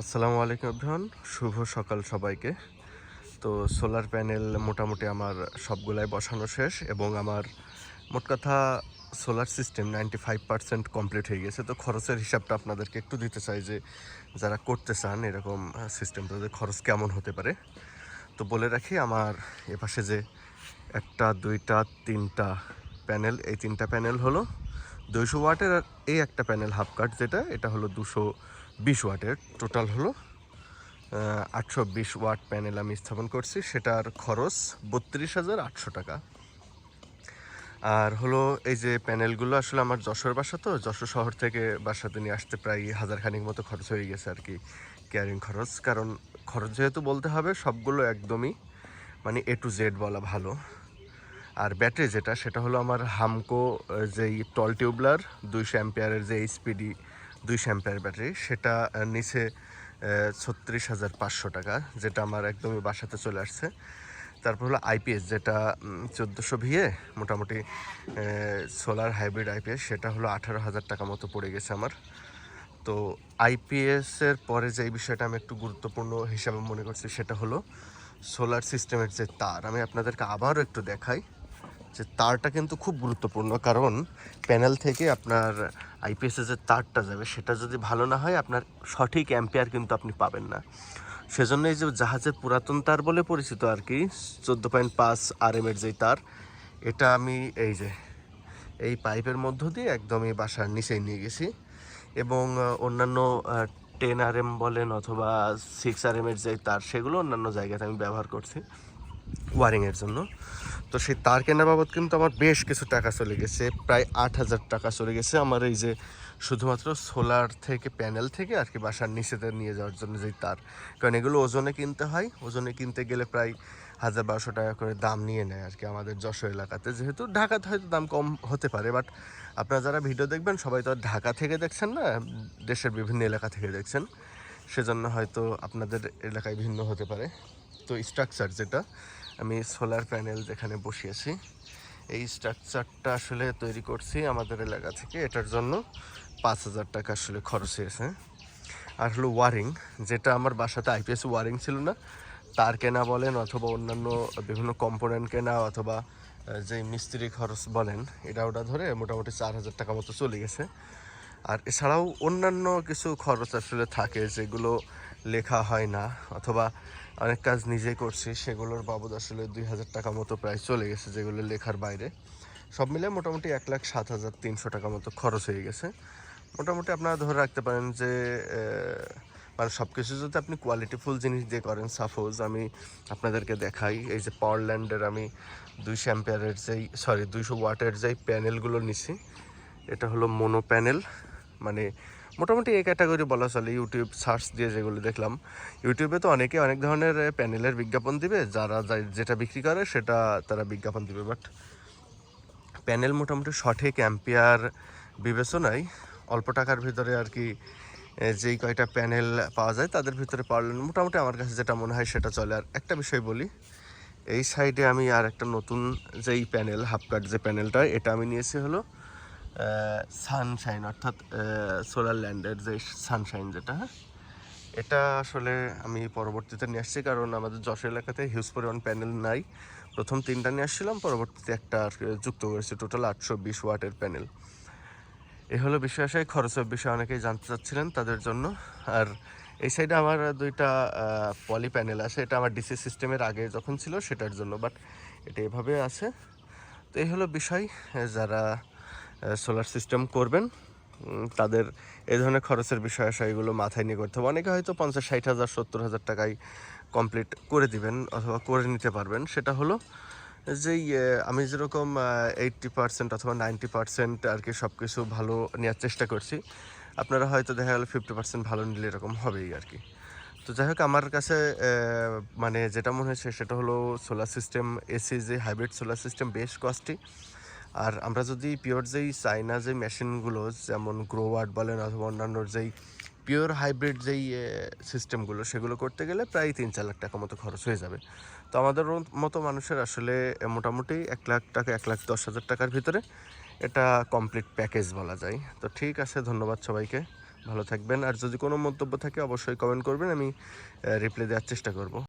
আসসালামু আলাইকুম এভরিওয়ান। শুভ সকাল সবাইকে। তো সোলার প্যানেল মোটামুটি আমার সবগুলাই বসানো শেষ এবং আমার মোট কথা solar system ninety five percent complete হয়ে গেছে। তো খরচের হিসাবটা আপনাদেরকে একটু দিতে চাই যে যারা করতে চান এরকম সিস্টেম তাদের খরচ কেমন হতে পারে। তো বলে রাখি, আমার এপাশে যে একটা, দুইটা, তিনটা প্যানেল, এই তিনটা প্যানেল হলো দুইশো ওয়াটের আর এই একটা প্যানেল হাফ কাট যেটা, এটা হলো দুশো বিশ ওয়াটের। টোটাল হলো আটশো বিশ ওয়াট প্যানেল আমি স্থাপন করছি। সেটার খরচ বত্রিশ হাজার আটশো টাকা। আর হলো এই যে প্যানেলগুলো, আসলে আমার যশোর বাসা তো, যশোর শহর থেকে বাসাতে নিয়ে আসতে প্রায় হাজার খানিক মতো খরচ হয়ে গেছে আর কি ক্যারিং খরচ। কারণ খরচ যেহেতু বলতে হবে, সবগুলো একদমই মানে এ টু জেড বলা ভালো। আর ব্যাটারি যেটা, সেটা হলো আমার হামকো যেই টল টিউবলার দুইশো অ্যাম্পিয়ারের যে এইচপিডি দুইশো অ্যাম্পিয়ার ব্যাটারি, সেটা নিচে ছত্রিশ হাজার পাঁচশো টাকা, যেটা আমার একদমই বাসাতে চলে আসছে। তারপর হলো আইপিএস যেটা চোদ্দোশো ভিএ, মোটামুটি সোলার হাইব্রিড আইপিএস সেটা হলো আঠারো হাজার টাকা মতো পড়ে গেছে আমার। তো আইপিএসের পরে যে বিষয়টা আমি একটু গুরুত্বপূর্ণ হিসাবে মনে করছি, সেটা হলো সোলার সিস্টেমের যে তার, আমি আপনাদেরকে আবারও একটু দেখাই। যে তারটা কিন্তু খুব গুরুত্বপূর্ণ, কারণ প্যানেল থেকে আপনার আইপিএসে যে তারটা যাবে, সেটা যদি ভালো না হয়, আপনার সঠিক অ্যাম্পিয়ার কিন্তু আপনি পাবেন না। সেজন্য এই যে জাহাজের পুরাতন তার বলে পরিচিত আর কি, চোদ্দ পয়েন্ট পাঁচ আর এম এর যে তার, এটা আমি এই যে, এই পাইপের মধ্য দিয়ে একদমই বাসার নিচেই নিয়ে গেছি। এবং অন্যান্য টেন আর এম বলেন অথবা সিক্স আর এম এর যে তার, সেগুলো অন্যান্য জায়গাতে আমি ব্যবহার করছি, ওয়ারিংয়ের জন্য। তো সেই তার কেনা বাবদ কিন্তু আমার বেশ কিছু টাকা চলে গেছে, প্রায় আট হাজার টাকা চলে গেছে আমার এই যে শুধুমাত্র সোলার থেকে, প্যানেল থেকে আর কি বাসার নিচেতে নিয়ে যাওয়ার জন্য যেই তার। কারণ এগুলো ওজনে কিনতে হয়, ওজনে কিনতে গেলে প্রায় হাজার বারোশো টাকা করে দাম নিয়ে নেয় আর কি আমাদের যশোর এলাকাতে। যেহেতু ঢাকাতে হয়তো দাম কম হতে পারে, বাট আপনারা যারা ভিডিও দেখবেন সবাই তো আর ঢাকা থেকে দেখছেন না, দেশের বিভিন্ন এলাকা থেকে দেখছেন, সেজন্য হয়তো আপনাদের এলাকায় ভিন্ন হতে পারে। তো স্ট্রাকচার যেটা আমি সোলার প্যানেল যেখানে বসিয়েছি, এই স্ট্রাকচারটা আসলে তৈরি করছি আমাদের এলাকা থেকে। এটার জন্য পাঁচ হাজার টাকা আসলে খরচ হয়েছে। আর হলো ওয়ারিং যেটা আমার বাসাতে আইপিএস ওয়ারিং ছিল না, তার কেনা বলেন অথবা অন্যান্য বিভিন্ন কম্পোনেন্ট কেনা অথবা যে মিস্ত্রি খরচ বলেন, এটা ওটা ধরে মোটামুটি চার হাজার টাকা মতো চলে গেছে। আর এছাড়াও অন্যান্য কিছু খরচ আসলে থাকে যেগুলো লেখা হয় না, অথবা অনেক কাজ নিজে করছি, সেগুলোর বাবদ আসলে দুই হাজার টাকা মতো প্রায় চলে গেছে যেগুলো লেখার বাইরে। সব মিলে মোটামুটি এক লাখ সাত হাজার তিনশো টাকা মতো খরচ হয়ে গেছে। মোটামুটি আপনারা ধরে রাখতে পারেন যে মানে সব কিছু যদি আপনি কোয়ালিটিফুল জিনিস দিয়ে করেন সাপোজ আমি আপনাদেরকে দেখাই, এই যে পাওয়ারল্যান্ডের আমি দুইশো অ্যাম্পিয়ারের যেই সরি দুইশো ওয়াটের যেই প্যানেলগুলো নিছি, এটা হলো মোনো প্যানেল মানে মোটামুটি এই ক্যাটাগরি বলা চলে ইউটিউব সার্চ দিয়ে যেগুলো দেখলাম। ইউটিউবে তো অনেকে অনেক ধরনের প্যানেলের বিজ্ঞাপন দিবে, যারা যেটা বিক্রি করে সেটা তারা বিজ্ঞাপন দিবে। বাট প্যানেল মোটামুটি সঠিক অ্যাম্পিয়ার বিবেচনায় অল্প টাকার ভিতরে আর কি যেই কয়টা প্যানেল পাওয়া যায় তাদের ভিতরে পারলেন মোটামুটি আমার কাছে যেটা মনে হয় সেটা চলে। আর একটা বিষয় বলি, এই সাইডে আমি আর একটা নতুন যেই প্যানেল হাফ কাট যে প্যানেলটা এটা আমি নিয়েছি হলো সানশাইন অর্থাৎ সোলার ল্যান্ডের যে সানশাইন যেটা, এটা আসলে আমি পরবর্তীতে নিয়ে আসছি কারণ আমাদের যশ এলাকাতে হিউজ পরিমাণ প্যানেল নাই। প্রথম তিনটা নিয়ে আসছিলাম, পরবর্তীতে একটা আর যুক্ত করেছি টোটাল আটশো বিশ ওয়াটের প্যানেল এ হলো বিষয় আসে খরচের বিষয়ে অনেকেই জানতে চাচ্ছিলেন তাদের জন্য। আর এই সাইডে আমার দুইটা পলি প্যানেল আছে, এটা আমার ডিসি সিস্টেমের আগে যখন ছিল সেটার জন্য বাট এটা এভাবে আছে। তো এই হলো বিষয় যারা সোলার সিস্টেম করবেন। তাদের এ ধরনের খরচের বিষয় আসা এগুলো মাথায় নিয়ে করতে হবে। অনেকে হয়তো পঞ্চাশ, ষাট হাজার, সত্তর হাজার টাকায় কমপ্লিট করে দিবেন অথবা করে নিতে পারবেন। সেটা হলো যেই আমি যেরকম এইট্টি পার্সেন্ট অথবা নাইনটি পার্সেন্ট আর কি সব কিছু ভালো নেওয়ার চেষ্টা করছি, আপনারা হয়তো দেখা গেলো ফিফটি পার্সেন্ট ভালো নিলে এরকম হবেই আর কি। তো যাই হোক, আমার কাছে মানে যেটা মনে হয়েছে সেটা হলো সোলার সিস্টেম এসি যে হাইব্রিড সোলার সিস্টেম বেশ কস্টলি আর আমরা যদি পিওর যেই চাইনা যে মেশিনগুলো যেমন গ্রোওয়ার্ড বলেন অথবা অন্যান্য যেই পিওর হাইব্রিড যেই সিস্টেমগুলো সেগুলো করতে গেলে প্রায় তিন চার লাখ টাকা মতো খরচ হয়ে যাবে। তো আমাদের মতো মানুষের আসলে মোটামুটি এক লাখ টাকা, এক লাখ দশ হাজার টাকার ভিতরে এটা কমপ্লিট প্যাকেজ বলা যায়। তো ঠিক আছে, ধন্যবাদ সবাইকে। ভালো থাকবেন। আর যদি কোনো মন্তব্য থাকে, অবশ্যই কমেন্ট করবেন। আমি রিপ্লাই দেওয়ার চেষ্টা করব।